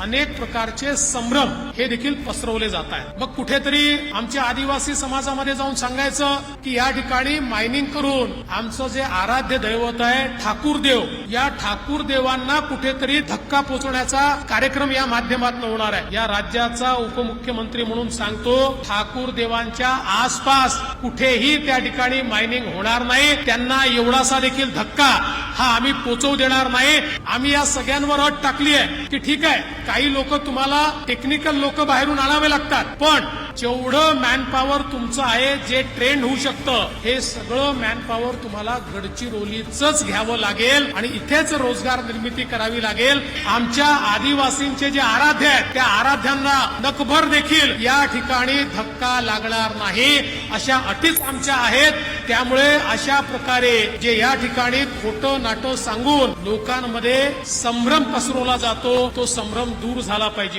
अनेक प्रकारचे संभ्रम हे देखील पसरवले जात आहेत. मग कुठेतरी आमच्या आदिवासी समाजामध्ये जाऊन सांगायचं की या ठिकाणी मायनिंग करून आमचं जे आराध्य दैवत आहे ठाकूर देव या ठाकूर देवांना कुठेतरी धक्का पोचवण्याचा कार्यक्रम या माध्यमातून होणार आहे. या राज्याचा उपमुख्यमंत्री म्हणून सांगतो ठाकूर देवांच्या आसपास कुठेही त्या ठिकाणी मायनिंग होणार नाही. त्यांना एवढासा देखील धक्का हा आम्ही पोचवू देणार नाही. आम्ही या सगळ्यांवर अट टाकली आहे की ठीक आहे काही लोक तुम्हाला टेक्निकल लोक बाहेरून आणावे लागतात. पण जेवढं मॅनपॉवर तुमचं आहे जे ट्रेंड होऊ शकतं हे सगळं मॅनपॉवर तुम्हाला गडचिरोलीच घ्यावं लागेल आणि इथेच रोजगार निर्मिती करावी लागेल. आमच्या आदिवासींचे जे आराध्य आहेत त्या आराध्यांना नकभर देखील या ठिकाणी धक्का लागणार नाही. अशा अटीच आमच्या आहेत. त्यामुळे अशा प्रकारे जे या ठिकाणी खोटं नाटं सांगून लोकांमध्ये संभ्रम पसरवला जातो तो संभ्रम दूर झाला पाहिजे.